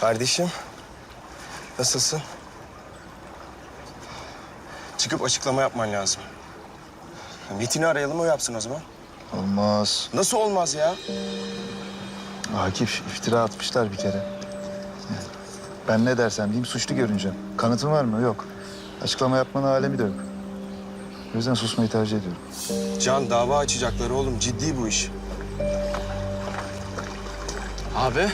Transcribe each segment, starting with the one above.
Kardeşim, nasılsın? Çıkıp açıklama yapman lazım. Metin'i arayalım, o yapsın o zaman. Olmaz. Nasıl olmaz ya? Akif iftira atmışlar bir kere. Ben ne dersem diyeyim suçlu görüneceğim. Kanıtın var mı? Yok. Açıklama yapmanın alemi de yok. O yüzden susmayı tercih ediyorum. Can, dava açacaklar oğlum. Ciddi bu iş. Abi.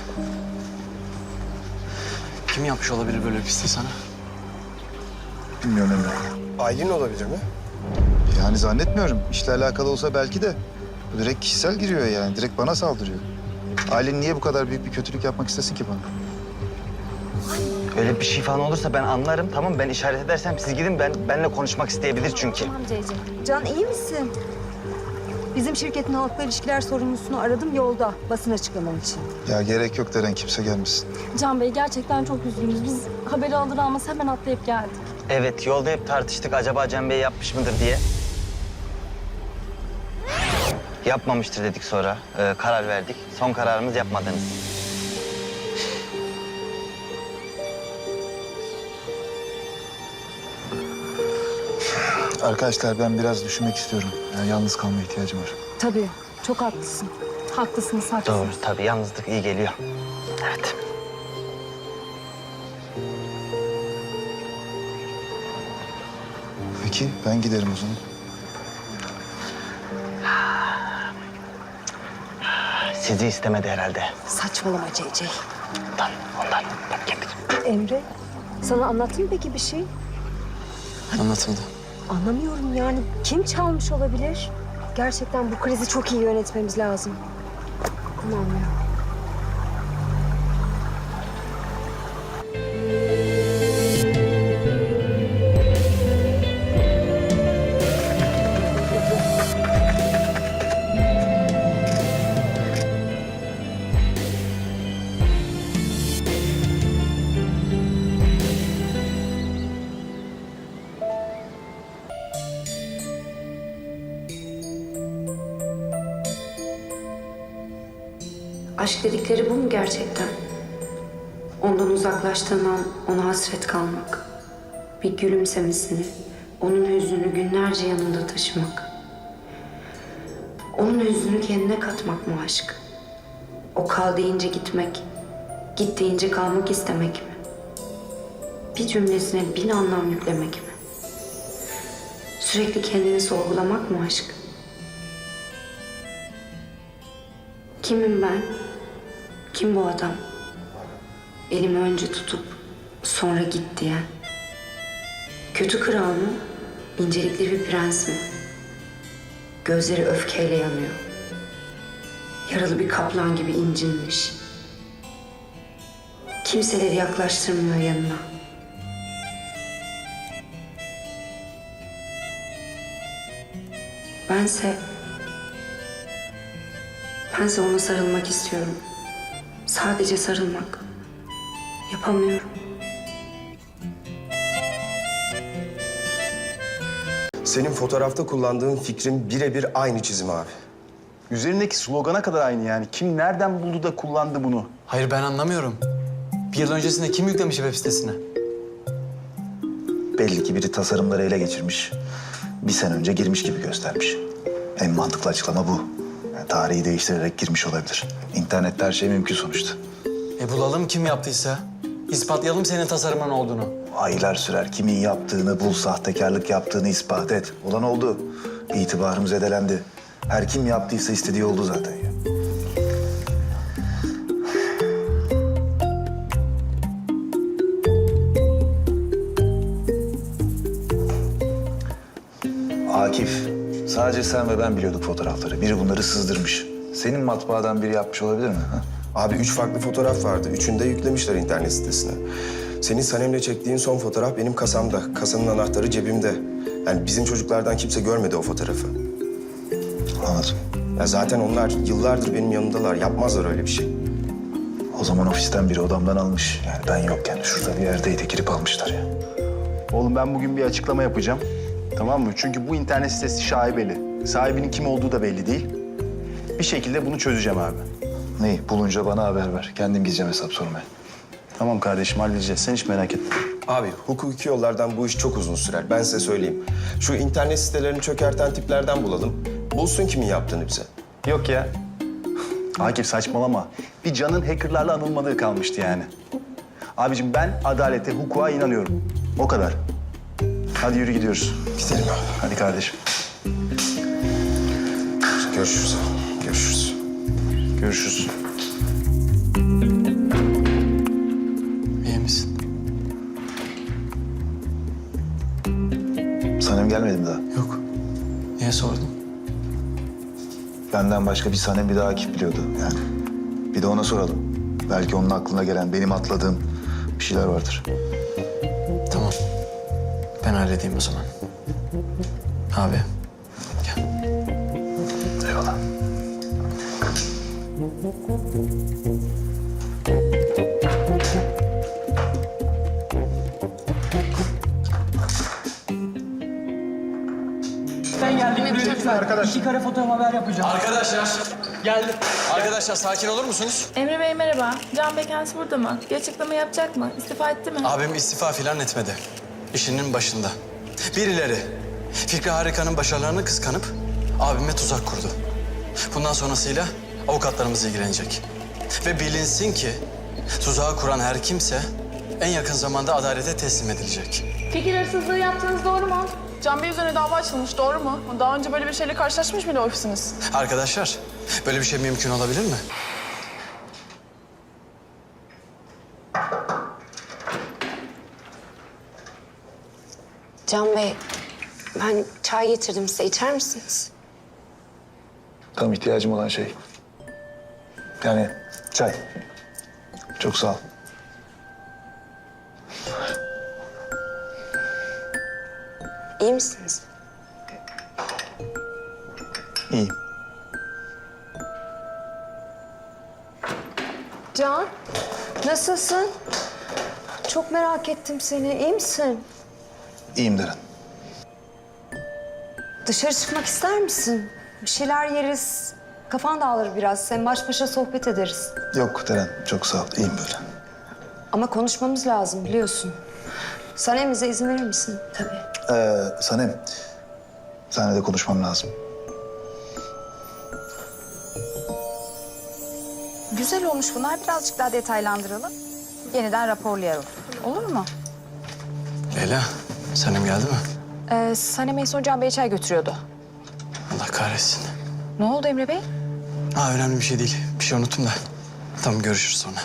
Kim yapmış olabilir böyle bir pisliği sana? Bilmiyorum Emre. Aylin olabilir mi? Yani zannetmiyorum. İşle alakalı olsa belki de. Bu direkt kişisel giriyor yani. Direkt bana saldırıyor. Ailen niye bu kadar büyük bir kötülük yapmak istesin ki bana? Öyle bir şey falan olursa ben anlarım tamam mı? Ben işaret edersem siz gidin ben benle konuşmak isteyebilir çünkü. Tamam Ceyce. Can iyi misin? Bizim şirketin halkla ilişkiler sorumlusunu aradım yolda basın açıklamam için. Ya gerek yok Deren kimse gelmesin. Can Bey gerçekten çok üzgünüz. Biz haberi alır almaz hemen atlayıp geldik. Evet yolda hep tartıştık acaba Cem Bey yapmış mıdır diye. Yapmamıştır dedik sonra. Ee, karar verdik. Son kararımız yapmadınız. Arkadaşlar ben biraz düşünmek istiyorum. Yani yalnız kalmaya ihtiyacım var. Tabii çok haklısın. Haklısınız, haklısınız. Doğru tabii yalnızlık iyi geliyor. Evet. Peki ben giderim o zaman. Sizi istemedi herhalde. Saçmalama Ceyce. Ondan, ondan. Bak bir- Emre sana anlattım mı peki bir şey? Anlatıldı. Anlamıyorum yani. Kim çalmış olabilir? Gerçekten bu krizi çok iyi yönetmemiz lazım. Tamam. Gerçekten? Ondan uzaklaştığın an ona hasret kalmak. Bir gülümsemesini, onun hüznünü günlerce yanında taşımak. Onun hüznünü kendine katmak mı aşk? O kal deyince gitmek, git deyince kalmak istemek mi? Bir cümlesine bin anlam yüklemek mi? Sürekli kendini sorgulamak mı aşk? Kimim ben? Kim bu adam? Elimi önce tutup sonra git diyen. Kötü kral mı? İncelikli bir prens mi? Gözleri öfkeyle yanıyor. Yaralı bir kaplan gibi incinmiş. Kimseleri yaklaştırmıyor yanına. Bense Bense ona sarılmak istiyorum. Sadece sarılmak. Yapamıyorum. Senin fotoğrafta kullandığın fikrin birebir aynı çizim abi. Üzerindeki slogana kadar aynı yani. Kim nereden buldu da kullandı bunu? Hayır ben anlamıyorum. Bir yıl öncesinde kim yüklemiş web sitesine? Belli ki biri tasarımları ele geçirmiş. Bir sene önce girmiş gibi göstermiş. En mantıklı açıklama bu. Tarihi değiştirerek girmiş olabilir. İnternette her şey mümkün sonuçta. E bulalım kim yaptıysa. İspatlayalım senin tasarımın olduğunu. Aylar sürer. Kimin yaptığını bul, sahtekarlık yaptığını ispat et. Olan oldu. İtibarım zedelendi. Her kim yaptıysa istediği oldu zaten ya. Akif, sadece sen ve ben biliyorduk fotoğrafları. Biri bunları sızdırmış. Senin matbaadan biri yapmış olabilir mi? ha? Abi üç farklı fotoğraf vardı. Üçünü de yüklemişler internet sitesine. Senin Sanem'le çektiğin son fotoğraf benim kasamda. Kasanın anahtarı cebimde. Yani bizim çocuklardan kimse görmedi o fotoğrafı. Anladım. Ya zaten onlar yıllardır benim yanımdalar. Yapmazlar öyle bir şey. O zaman ofisten biri odamdan almış. Yani ben yokken şurada bir yerdeydi. Girip almışlar ya. Oğlum ben bugün bir açıklama yapacağım. Tamam mı? Çünkü bu internet sitesi şaibeli. Sahibinin kim olduğu da belli değil. Bir şekilde bunu çözeceğim abi. Neyi? Bulunca bana haber ver. Kendim gideceğim hesap sormaya. Tamam kardeşim halledeceğiz. Sen hiç merak etme. Abi hukuki yollardan bu iş çok uzun sürer. Ben size söyleyeyim. Şu internet sitelerini çökerten tiplerden bulalım. Bulsun kimin yaptığını bize. Yok ya. Akif saçmalama. Bir canın hackerlarla anılmadığı kalmıştı yani. Abicim ben adalete, hukuka inanıyorum. O kadar. Hadi yürü gidiyoruz. Gidelim abi. Hadi kardeşim. Görüşürüz. Görüşürüz. Görüşürüz. İyi misin? Sanem gelmedi mi daha? Yok. Niye sordun? Benden başka bir Sanem bir daha Akif biliyordu yani. Bir de ona soralım. Belki onun aklına gelen, benim atladığım bir şeyler vardır. Ben halledeyim o zaman. Abi. Gel. Eyvallah. Arkadaşlar. Geldi. Arkadaşlar sakin olur musunuz? Emre Bey merhaba. Can Bey kendisi burada mı? Bir açıklama yapacak mı? İstifa etti mi? Abim istifa filan etmedi. İşinin başında. Birileri Fikri Harika'nın başarılarını kıskanıp abime tuzak kurdu. Bundan sonrasıyla avukatlarımız ilgilenecek. Ve bilinsin ki tuzağı kuran her kimse en yakın zamanda adalete teslim edilecek. Fikir hırsızlığı yaptığınız doğru mu? Can Bey üzerine dava açılmış, doğru mu? Daha önce böyle bir şeyle karşılaşmış mıydı ofisiniz? Arkadaşlar böyle bir şey mümkün olabilir mi? Can Bey, ben çay getirdim size. İçer misiniz? Tam ihtiyacım olan şey. Yani çay. Çok sağ ol. İyi misiniz? İyiyim. Can, nasılsın? Çok merak ettim seni. İyi misin? İyiyim Deren. Dışarı çıkmak ister misin? Bir şeyler yeriz. Kafan dağılır biraz. Sen baş başa sohbet ederiz. Yok Deren, çok sağ ol. İyiyim böyle. Ama konuşmamız lazım biliyorsun. Sanem'imize izin verir misin? Tabii. Ee, Sanem, seninle de konuşmam lazım. Güzel olmuş bunlar. Birazcık daha detaylandıralım. Yeniden raporlayalım. Olur mu? Leyla, Sanem geldi mi? Ee, Sanem en son Can Bey çay götürüyordu. Allah kahretsin. Ne oldu Emre Bey? Ha önemli bir şey değil. Bir şey unuttum da. Tamam görüşürüz sonra.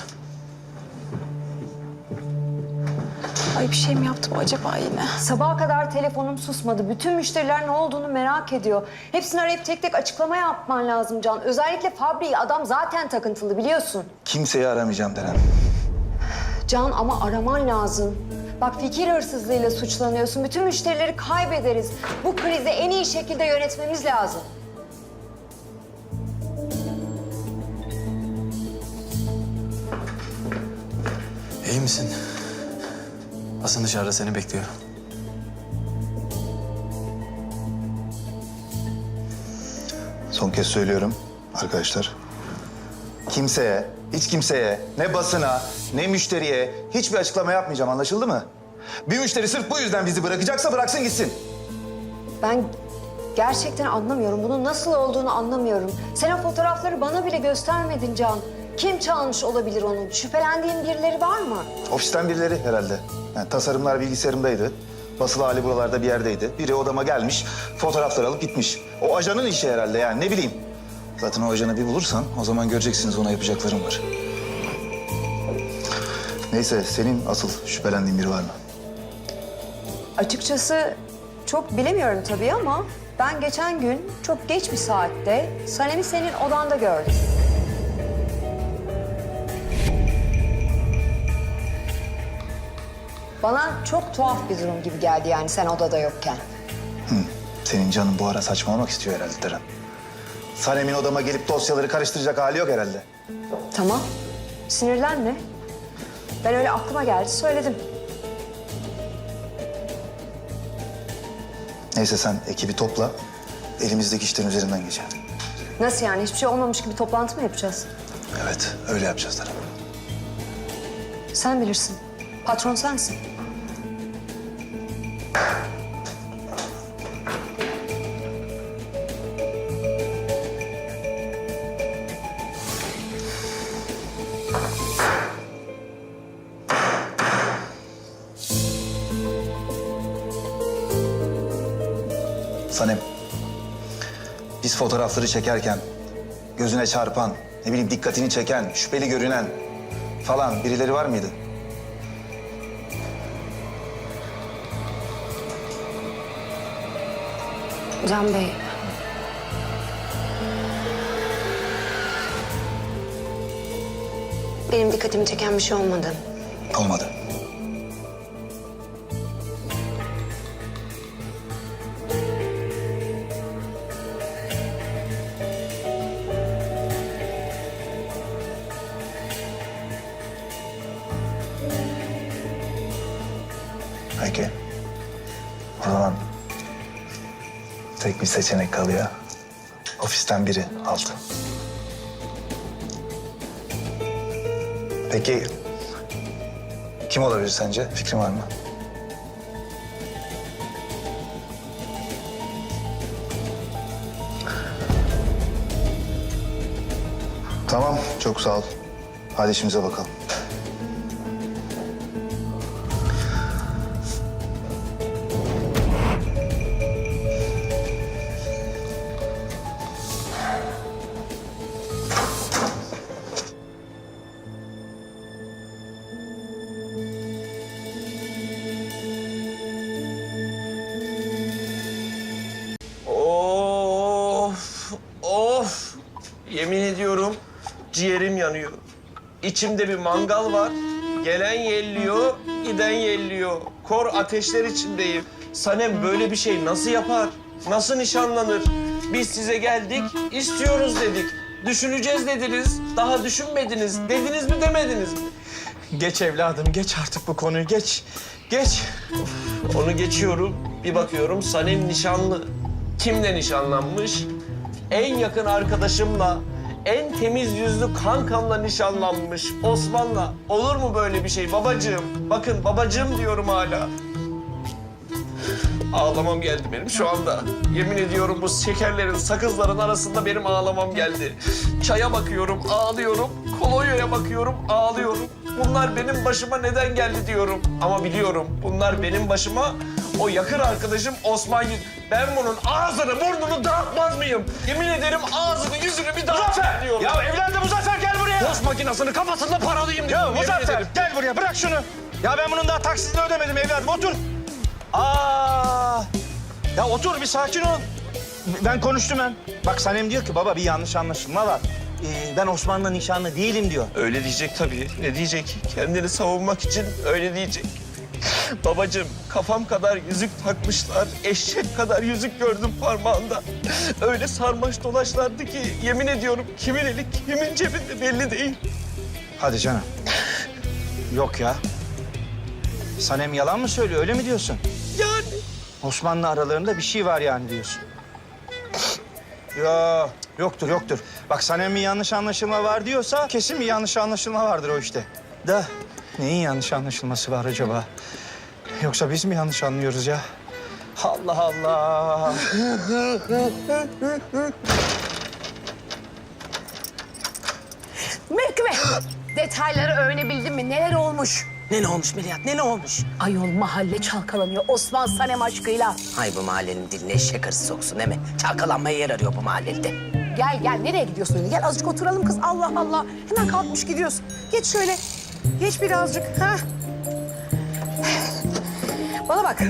Ay bir şey mi yaptım acaba yine? Sabaha kadar telefonum susmadı. Bütün müşteriler ne olduğunu merak ediyor. Hepsini arayıp tek tek açıklama yapman lazım Can. Özellikle Fabri'yi adam zaten takıntılı biliyorsun. Kimseyi aramayacağım Deren. Can ama araman lazım. Bak fikir hırsızlığıyla suçlanıyorsun. Bütün müşterileri kaybederiz. Bu krizi en iyi şekilde yönetmemiz lazım. İyi misin? Hasan dışarıda seni bekliyor. Son kez söylüyorum arkadaşlar. Kimseye, hiç kimseye, ne basına, ne müşteriye hiçbir açıklama yapmayacağım anlaşıldı mı? Bir müşteri sırf bu yüzden bizi bırakacaksa bıraksın gitsin. Ben gerçekten anlamıyorum. Bunun nasıl olduğunu anlamıyorum. Sen o fotoğrafları bana bile göstermedin Can. Kim çalmış olabilir onu? Şüphelendiğin birileri var mı? Ofisten birileri herhalde. Yani tasarımlar bilgisayarımdaydı. Basılı hali buralarda bir yerdeydi. Biri odama gelmiş, fotoğraflar alıp gitmiş. O ajanın işi herhalde yani ne bileyim. Zaten o ajanı bir bulursan o zaman göreceksiniz ona yapacaklarım var. Neyse senin asıl şüphelendiğin biri var mı? Açıkçası çok bilemiyorum tabii ama ben geçen gün çok geç bir saatte Sanem'i senin odanda gördüm. Bana çok tuhaf bir durum gibi geldi yani sen odada yokken. Senin canın bu ara saçmalamak istiyor herhalde Deren. Sanem'in odama gelip dosyaları karıştıracak hali yok herhalde. Tamam, sinirlenme. Ben öyle aklıma geldi söyledim. Neyse sen ekibi topla. Elimizdeki işlerin üzerinden geçelim. Nasıl yani hiçbir şey olmamış gibi toplantı mı yapacağız? Evet öyle yapacağız Deren. Sen bilirsin. Patron sensin. Fotoğrafları çekerken gözüne çarpan, ne bileyim dikkatini çeken, şüpheli görünen falan birileri var mıydı? Can Bey. Benim dikkatimi çeken bir şey olmadı. Olmadı. Seçenek kalıyor. Ofisten biri aldı. Peki kim olabilir sence? Fikrin var mı? Tamam, çok sağ ol. Hadi işimize bakalım. İçimde bir mangal var. Gelen yelliyor, giden yelliyor. Kor ateşler içindeyim. Sanem böyle bir şey nasıl yapar? Nasıl nişanlanır? Biz size geldik, istiyoruz dedik. Düşüneceğiz dediniz. Daha düşünmediniz. Dediniz mi demediniz mi? Geç evladım, geç artık bu konuyu. Geç, geç. Onu geçiyorum. Bir bakıyorum Sanem nişanlı. Kimle nişanlanmış? En yakın arkadaşımla, en temiz yüzlü kankamla nişanlanmış Osman'la. Olur mu böyle bir şey babacığım? Bakın babacığım diyorum hala. Ağlamam geldi benim şu anda. Yemin ediyorum bu şekerlerin, sakızların arasında benim ağlamam geldi. Çaya bakıyorum, ağlıyorum. Kolonyaya bakıyorum, ağlıyorum. Bunlar benim başıma neden geldi diyorum. Ama biliyorum bunlar benim başıma o yakın arkadaşım Osman Yüz. Ben bunun ağzını burnunu dağıtmaz mıyım? Yemin ederim ağzını yüzünü bir dağıtmam diyorum. Ya evladım Muzaffer gel buraya. Post makinesini kafasında paralayayım diyorum. Ya Muzaffer gel buraya bırak şunu. Ya ben bunun daha taksitini ödemedim evladım otur. Aa! Ya otur bir sakin ol. Ben konuştum ben. Bak Sanem diyor ki baba bir yanlış anlaşılma var. Ee, ben Osman'la nişanlı değilim diyor. Öyle diyecek tabii. Ne diyecek? Kendini savunmak için öyle diyecek. Babacığım kafam kadar yüzük takmışlar. Eşek kadar yüzük gördüm parmağında. Öyle sarmaş dolaşlardı ki yemin ediyorum kimin eli kimin cebinde belli değil. Hadi canım. Yok ya. Sanem yalan mı söylüyor öyle mi diyorsun? Yani Osman'la aralarında bir şey var yani diyorsun. Ya yoktur yoktur. Bak Sanem bir yanlış anlaşılma var diyorsa kesin bir yanlış anlaşılma vardır o işte. Da neyin yanlış anlaşılması var acaba? Yoksa biz mi yanlış anlıyoruz ya? Allah Allah. Mehkime, detayları öğrenebildin mi? Neler olmuş? Ne ne olmuş Melihat? Ne ne olmuş? Ayol mahalle çalkalanıyor Osman Sanem aşkıyla. Hay bu mahallenin diline eşek arısı soksun değil mi? Çalkalanmaya yer arıyor bu mahallede. Gel gel nereye gidiyorsun? Gel azıcık oturalım kız. Allah Allah. Hemen kalkmış gidiyorsun. Geç şöyle. Geç birazcık. Ha? Bana bak.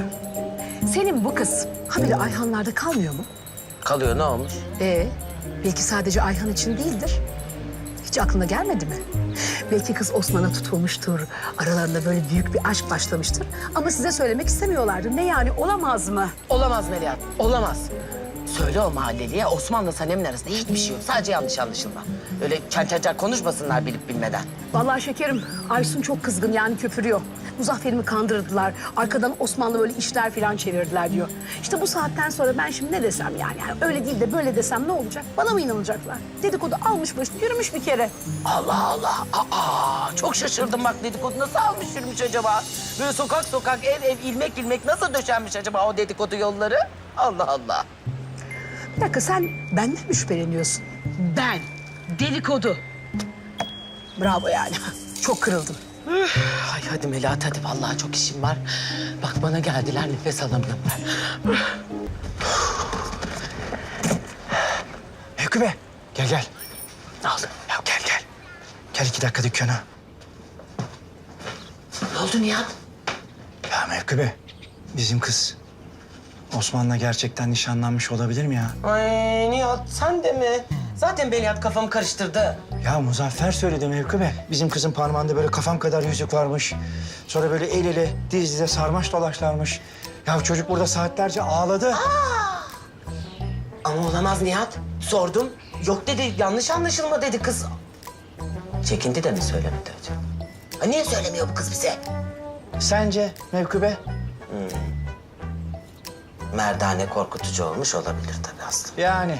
Senin bu kız haberi Ayhanlarda kalmıyor mu? Kalıyor ne olmuş? Ee, belki sadece Ayhan için değildir. Hiç aklına gelmedi mi? Belki kız Osman'a tutulmuştur. Aralarında böyle büyük bir aşk başlamıştır. Ama size söylemek istemiyorlardı. Ne yani olamaz mı? Olamaz Melihat, olamaz. Söyle o mahalleliye Osman'la Sanem'in arasında hiçbir şey yok. Sadece yanlış anlaşılma. Öyle çençacar konuşmasınlar bilip bilmeden. Vallahi şekerim Aysun çok kızgın yani köpürüyor. Muzaffer'imi kandırdılar. Arkadan Osmanlı böyle işler falan çevirdiler diyor. İşte bu saatten sonra ben şimdi ne desem yani, yani öyle değil de böyle desem ne olacak? Bana mı inanacaklar? Dedikodu almış başını yürümüş bir kere. Allah Allah. Aa, çok şaşırdım bak dedikodu nasıl almış yürümüş acaba? Böyle sokak sokak, ev ev, ilmek ilmek nasıl döşenmiş acaba o dedikodu yolları? Allah Allah. Bir dakika sen benden mi şüpheleniyorsun? Ben. Dedikodu. Bravo yani. Çok kırıldım. Ay hadi Melahat hadi vallahi çok işim var. Bak bana geldiler nefes alamıyorum ben. Bey, gel gel. Ne oldu? Ya gel gel. Gel iki dakika dükkana. Ne oldu Nihat? Ya Mevkü Bey, bizim kız Osman'la gerçekten nişanlanmış olabilir mi ya? Ay Nihat sen de mi? Zaten Melahat kafamı karıştırdı. Ya Muzaffer söyledi Mevkü Bey. Bizim kızın parmağında böyle kafam kadar yüzük varmış. Sonra böyle el ele diz dize sarmaş dolaşlarmış. Ya çocuk burada saatlerce ağladı. Ama olamaz Nihat. Sordum. Yok dedi, yanlış anlaşılma dedi kız. Çekindi de mi söylemedi acaba? Ha, niye söylemiyor bu kız bize? Sence Mevkü Bey? Merdane korkutucu olmuş olabilir tabii Aslı. Yani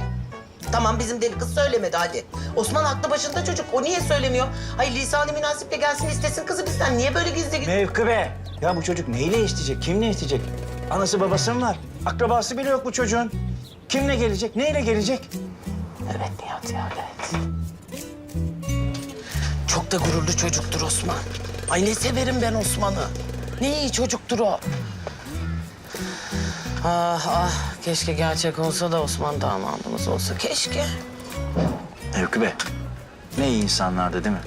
Tamam bizim deli kız söylemedi hadi. Osman aklı başında çocuk. O niye söylemiyor? Hayır lisanı münasiple gelsin istesin kızı bizden. Niye böyle gizli gizli? Mevkü Bey. Ya bu çocuk neyle isteyecek? Kimle isteyecek? Anası babası mı var? Akrabası bile yok bu çocuğun. Kimle gelecek? Neyle gelecek? Evet Nihat ya evet. Çok da gururlu çocuktur Osman. Ay ne severim ben Osman'ı. Ne iyi çocuktur o. Ah ah keşke gerçek olsa da Osman damadımız olsa keşke. Mevkü Bey. Ne iyi insanlardı değil mi?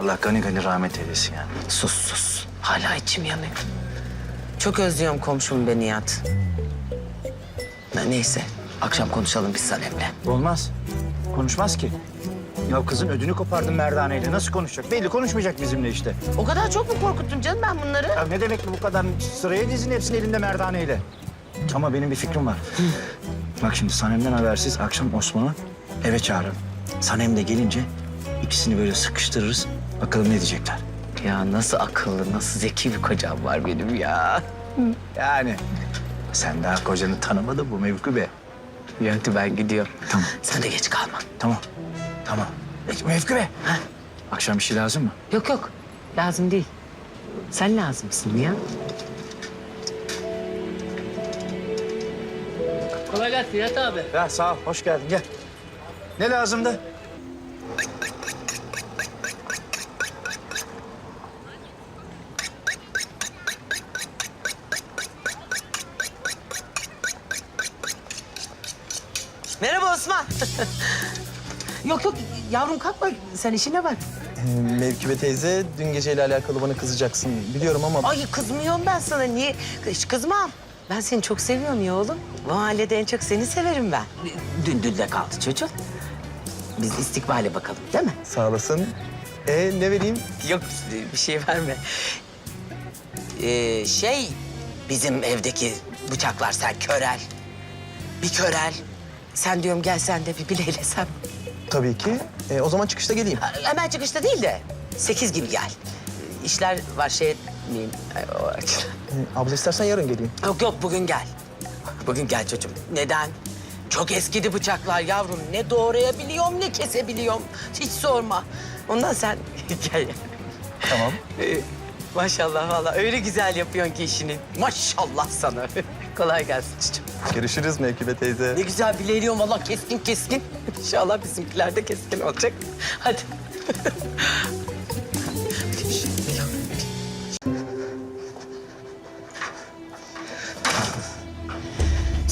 Allah gani gani rahmet eylesin yani. Sus sus. Hala içim yanıyor. Çok özlüyorum komşum be Nihat. Ne- Neyse akşam konuşalım biz Sanem'le. Olmaz. Konuşmaz ki. Ya kızın ödünü kopardın merdaneyle. Nasıl konuşacak? Belli konuşmayacak bizimle işte. O kadar çok mu korkuttum canım ben bunları? Ya ne demek bu kadar sıraya dizin hepsini elinde merdaneyle. Ama benim bir fikrim var. Bak şimdi Sanem'den habersiz akşam Osman'ı eve çağırın. Sanem de gelince ikisini böyle sıkıştırırız. Bakalım ne diyecekler. Ya nasıl akıllı, nasıl zeki bir kocam var benim ya. Yani sen daha kocanı tanımadın bu Mevkü Bey. İyi hadi ben gidiyorum. Tamam. Sen de geç kalma. Tamam. Tamam. Peki Mevkü Bey. Akşam bir şey lazım mı? Yok yok lazım değil. Sen lazımsın ya. Kolay gelsin Nihat abi. Ya sağ ol. Hoş geldin. Gel. Ne lazımdı? Merhaba Osman. yok yok yavrum kalkma sen işine bak. Mevkibe teyze dün geceyle alakalı bana kızacaksın biliyorum ama... Ay kızmıyorum ben sana niye? Hiç kızmam. Ben seni çok seviyorum ya oğlum. Bu mahallede en çok seni severim ben. Dün dün de kaldı çocuğum. Biz istikbale bakalım değil mi? Sağ olasın. E ne vereyim? Yok bir şey verme. Ee, şey bizim evdeki bıçaklar sen körel. Bir körel. Sen diyorum gel sen de bir bileylesem. Tabii ki. E, o zaman çıkışta geleyim. Hemen çıkışta değil de sekiz gibi gel. İşler var şey etmeyeyim. Ay, o açıdan. E, abla istersen yarın geleyim. Yok yok bugün gel. Bugün gel çocuğum. Neden? Çok eskidi bıçaklar yavrum. Ne doğrayabiliyorum ne kesebiliyorum. Hiç sorma. Ondan sen gel. Tamam. Ee, maşallah vallahi öyle güzel yapıyorsun ki işini. Maşallah sana. Kolay gelsin çocuğum. Görüşürüz Mevkibe teyze. Ne güzel bileliyorum vallahi keskin keskin. İnşallah bizimkiler de keskin olacak. Hadi.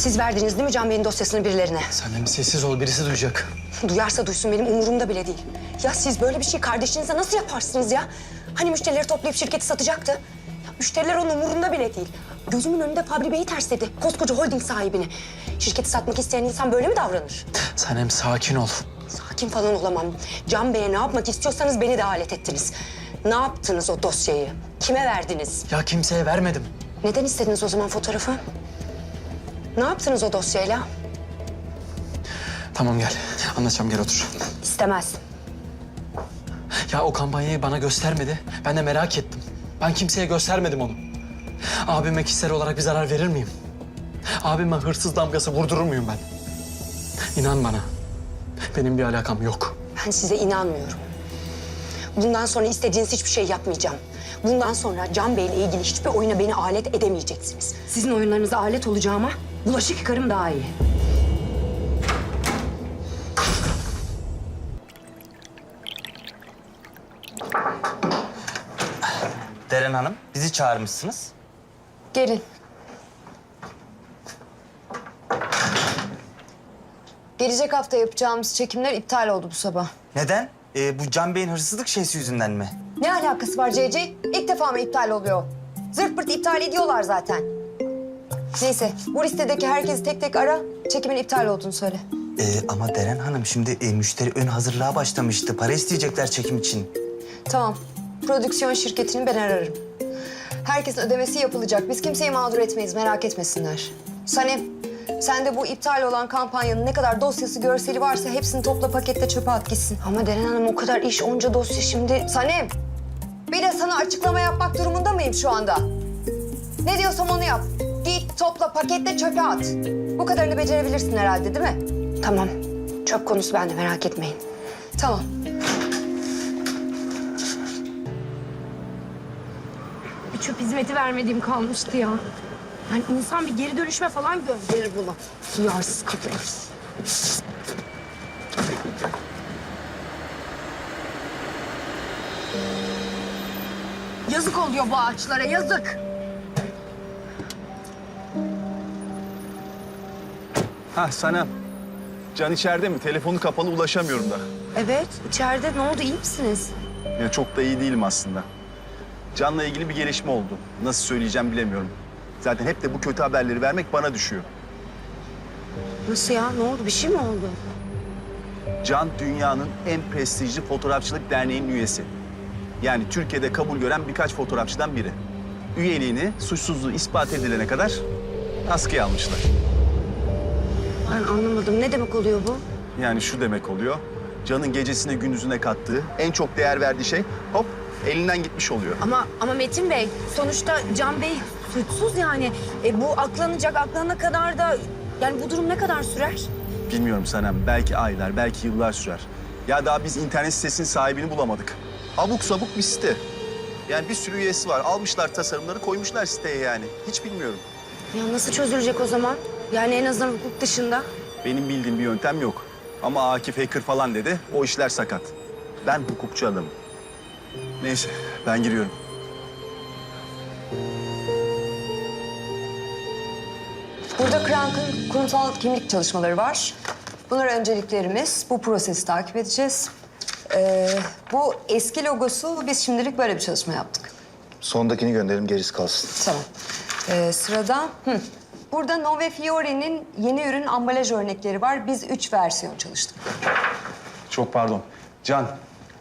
Siz verdiniz değil mi Can Bey'in dosyasını birilerine? Sanem sessiz ol birisi duyacak. Duyarsa duysun benim umurumda bile değil. Ya siz böyle bir şey kardeşinize nasıl yaparsınız ya? Hani müşterileri toplayıp şirketi satacaktı? Ya müşteriler onun umurunda bile değil. Gözümün önünde Fabri Bey'i tersledi. Koskoca holding sahibini. Şirketi satmak isteyen insan böyle mi davranır? Sanem sakin ol. Sakin falan olamam. Can Bey'e ne yapmak istiyorsanız beni de alet ettiniz. Ne yaptınız o dosyayı? Kime verdiniz? Ya kimseye vermedim. Neden istediniz o zaman fotoğrafı? Ne yaptınız o dosyayla? Tamam gel. Anlatacağım gel otur. İstemez. Ya o kampanyayı bana göstermedi. Ben de merak ettim. Ben kimseye göstermedim onu. Abime kişisel olarak bir zarar verir miyim? Abime hırsız damgası vurdurur muyum ben? İnan bana. Benim bir alakam yok. Ben size inanmıyorum. Bundan sonra istediğiniz hiçbir şey yapmayacağım. Bundan sonra Can Bey'le ilgili hiçbir oyuna beni alet edemeyeceksiniz. Sizin oyunlarınıza alet olacağıma bulaşık yıkarım daha iyi. Deren Hanım, bizi çağırmışsınız. Gelin. Gelecek hafta yapacağımız çekimler iptal oldu bu sabah. Neden? Ee, bu Can Bey'in hırsızlık şeysi yüzünden mi? Ne alakası var CC? İlk defa mı iptal oluyor? Zırt pırt iptal ediyorlar zaten. Neyse, bu listedeki herkesi tek tek ara. Çekimin iptal olduğunu söyle. Ee, ama Deren Hanım şimdi e, müşteri ön hazırlığa başlamıştı. Para isteyecekler çekim için. Tamam, prodüksiyon şirketini ben ararım. Herkesin ödemesi yapılacak. Biz kimseyi mağdur etmeyiz, merak etmesinler. Sanem, sen de bu iptal olan kampanyanın ne kadar dosyası, görseli varsa hepsini topla pakette çöpe at gitsin. Ama Deren Hanım o kadar iş, onca dosya şimdi. Sanem, bir de sana açıklama yapmak durumunda mıyım şu anda? Ne diyorsam onu yap. Topla, paketle çöpe at. Bu kadarını becerebilirsin herhalde değil mi? Tamam. Çöp konusu bende, merak etmeyin. Tamam. Bir çöp hizmeti vermediğim kalmıştı ya. Yani insan bir geri dönüşme falan gönderir bunu. Duyarsız kadın. Yazık oluyor bu ağaçlara, yazık. Ha Sanem. Can içeride mi? Telefonu kapalı ulaşamıyorum da. Evet, içeride ne oldu? İyi misiniz? Ya çok da iyi değilim aslında. Can'la ilgili bir gelişme oldu. Nasıl söyleyeceğim bilemiyorum. Zaten hep de bu kötü haberleri vermek bana düşüyor. Nasıl ya? Ne oldu? Bir şey mi oldu? Can dünyanın en prestijli fotoğrafçılık derneğinin üyesi. Yani Türkiye'de kabul gören birkaç fotoğrafçıdan biri. Üyeliğini suçsuzluğu ispat edilene kadar askıya almışlar. Ben anlamadım. Ne demek oluyor bu? Yani şu demek oluyor. Can'ın gecesine gündüzüne kattığı, en çok değer verdiği şey hop elinden gitmiş oluyor. Ama ama Metin Bey, sonuçta Can Bey suçsuz yani. E, bu aklanacak, aklanana kadar da... Yani bu durum ne kadar sürer? Bilmiyorum Sanem. Belki aylar, belki yıllar sürer. Ya daha biz internet sitesinin sahibini bulamadık. Abuk sabuk bir site. Yani bir sürü üyesi var. Almışlar tasarımları koymuşlar siteye yani. Hiç bilmiyorum. Ya nasıl çözülecek o zaman? Yani en azından hukuk dışında. Benim bildiğim bir yöntem yok. Ama Akif hacker falan dedi. O işler sakat. Ben hukukçu adamım. Neyse ben giriyorum. Burada Krank'ın kurumsal kimlik çalışmaları var. Bunlar önceliklerimiz. Bu prosesi takip edeceğiz. Ee, bu eski logosu biz şimdilik böyle bir çalışma yaptık. Sondakini gönderelim gerisi kalsın. Tamam. Ee, sırada hı. Burada Nove Fiore'nin yeni ürün ambalaj örnekleri var. Biz üç versiyon çalıştık. Çok pardon. Can,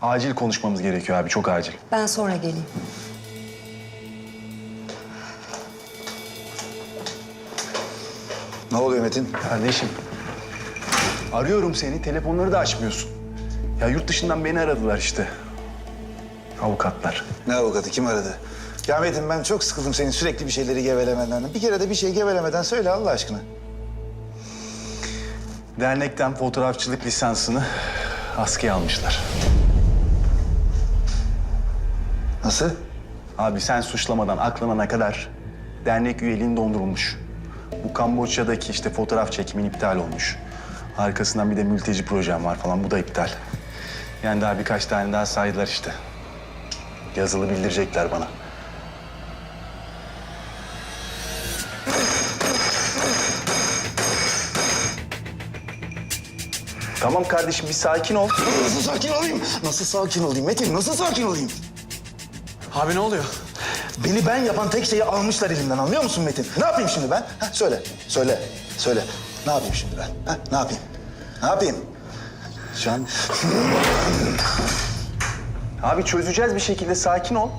acil konuşmamız gerekiyor abi. Çok acil. Ben sonra geleyim. Ne oluyor Metin? Kardeşim. Arıyorum seni, telefonları da açmıyorsun. Ya yurt dışından beni aradılar işte. Avukatlar. Ne avukatı? Kim aradı? Ya Metin ben çok sıkıldım senin sürekli bir şeyleri gevelemenden. Bir kere de bir şey gevelemeden söyle Allah aşkına. Dernekten fotoğrafçılık lisansını askıya almışlar. Nasıl? Abi sen suçlamadan aklanana kadar dernek üyeliğin dondurulmuş. Bu Kamboçya'daki işte fotoğraf çekimin iptal olmuş. Arkasından bir de mülteci projem var falan bu da iptal. Yani daha birkaç tane daha saydılar işte. Yazılı bildirecekler bana. Tamam kardeşim bir sakin ol. Nasıl sakin olayım? Nasıl sakin olayım Metin? Nasıl sakin olayım? Abi ne oluyor? Beni ben yapan tek şeyi almışlar elimden anlıyor musun Metin? Ne yapayım şimdi ben? Ha, söyle, söyle, söyle. Ne yapayım şimdi ben? Ha, ne yapayım? Ne yapayım? Can. Abi çözeceğiz bir şekilde sakin ol.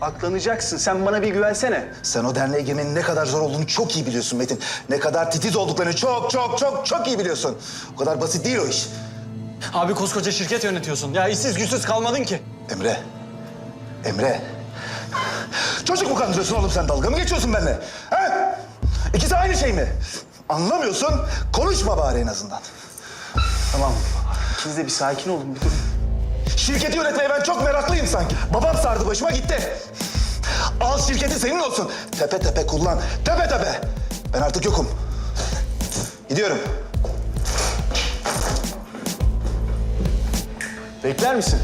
Aklanacaksın. Sen bana bir güvensene. Sen o derneğe girmenin ne kadar zor olduğunu çok iyi biliyorsun Metin. Ne kadar titiz olduklarını çok çok çok çok iyi biliyorsun. O kadar basit değil o iş. Abi koskoca şirket yönetiyorsun. Ya işsiz güçsüz kalmadın ki. Emre, Emre. Çocuk mu kandırıyorsun oğlum sen? Dalga mı geçiyorsun benimle? He? İkisi aynı şey mi? Anlamıyorsun. Konuşma bari en azından. Tamam. İkiniz de bir sakin olun bir durun. Şirketi yönetmeye ben çok meraklıyım sanki. Babam sardı başıma gitti. Al şirketi senin olsun. Tepe tepe kullan. Tepe tepe. Ben artık yokum. Gidiyorum. Bekler misin?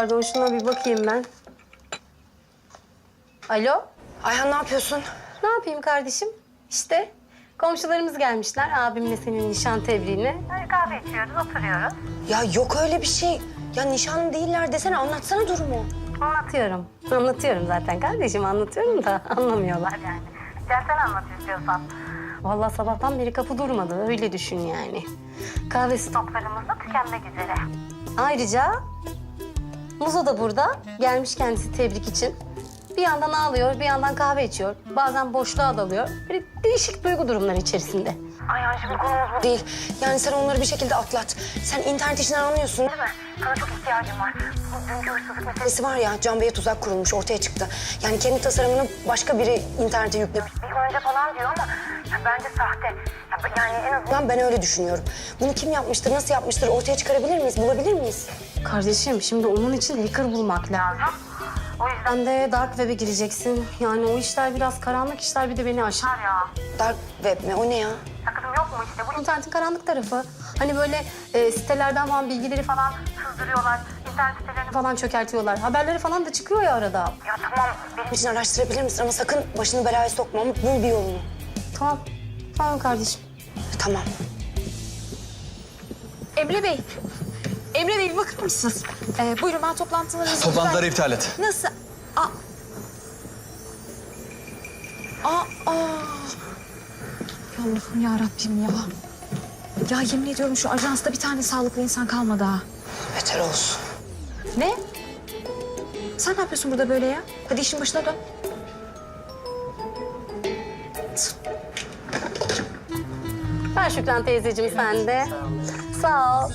Pardon şuna bir bakayım ben. Alo? Ayhan ne yapıyorsun? Ne yapayım kardeşim? İşte komşularımız gelmişler abimle senin nişan tebriğine. Kahve içiyoruz, oturuyoruz. Ya yok öyle bir şey. Ya nişanlı değiller desene anlatsana durumu. Anlatıyorum. Anlatıyorum zaten kardeşim anlatıyorum da anlamıyorlar yani. Gel sen anlat istiyorsan. Vallahi sabahtan beri kapı durmadı öyle düşün yani. Kahve stoklarımız da tükenmek üzere. Ayrıca Muzo da burada. Gelmiş kendisi tebrik için. Bir yandan ağlıyor, bir yandan kahve içiyor. Bazen boşluğa dalıyor. Böyle değişik duygu durumları içerisinde. Ayhan şimdi konumuz bu değil. Yani sen onları bir şekilde atlat. Sen internet işinden anlıyorsun değil mi? Sana çok ihtiyacım var. Bu dünkü hırsızlık meselesi var ya, Can Bey'e tuzak kurulmuş, ortaya çıktı. Yani kendi tasarımını başka biri internete yüklemiş. Bir oyunca falan diyor ama ya bence sahte. Ya, yani en azından ben öyle düşünüyorum. Bunu kim yapmıştır, nasıl yapmıştır ortaya çıkarabilir miyiz, bulabilir miyiz? Kardeşim şimdi onun için hacker bulmak lazım. O yüzden de dark web'e gireceksin. Yani o işler biraz karanlık işler bir de beni aşar ya. Dark web mi? O ne ya? Ya kızım yok mu işte bu internetin karanlık tarafı. Hani böyle e, sitelerden falan bilgileri falan sızdırıyorlar. İnternet sitelerini falan çökertiyorlar. Haberleri falan da çıkıyor ya arada. Ya tamam, benim için araştırabilir misin? Ama sakın başını belaya sokma. Bul bir yolunu. Tamam. Tamam kardeşim. Tamam. Emre Bey. Emre Bey bir bakar mısınız? Ee, buyurun ben toplantılarınızı... Toplantıları iptal et. Nasıl? Aa. Aa, aa. Ya Allah'ım ya Rabbim ya. Ya yemin ediyorum şu ajansta bir tane sağlıklı insan kalmadı ha. Beter olsun. Ne? Sen ne yapıyorsun burada böyle ya? Hadi işin başına dön. Ver Şükran teyzeciğim sen de. Sağ ol.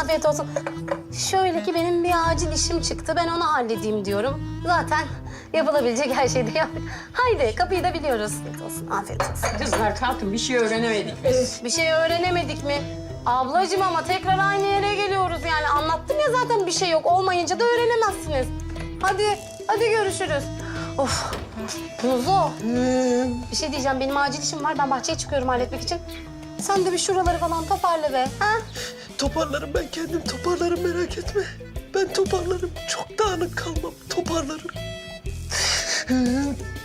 Afiyet olsun. Şöyle ki benim bir acil işim çıktı. Ben onu halledeyim diyorum. Zaten yapılabilecek her şeyi de yaptık. Haydi kapıyı da biliyoruz. Afiyet olsun. Afiyet olsun. Kızlar kalkın bir şey öğrenemedik. Bir şey öğrenemedik mi? Ablacığım ama tekrar aynı yere geliyoruz yani. Anlattım ya zaten bir şey yok. Olmayınca da öğrenemezsiniz. Hadi, hadi görüşürüz. Of. Muzo. Bir şey diyeceğim. Benim acil işim var. Ben bahçeye çıkıyorum halletmek için. Sen de bir şuraları falan toparla be. Ha? Toparlarım ben kendim toparlarım merak etme. Ben toparlarım. Çok dağınık kalmam. Toparlarım.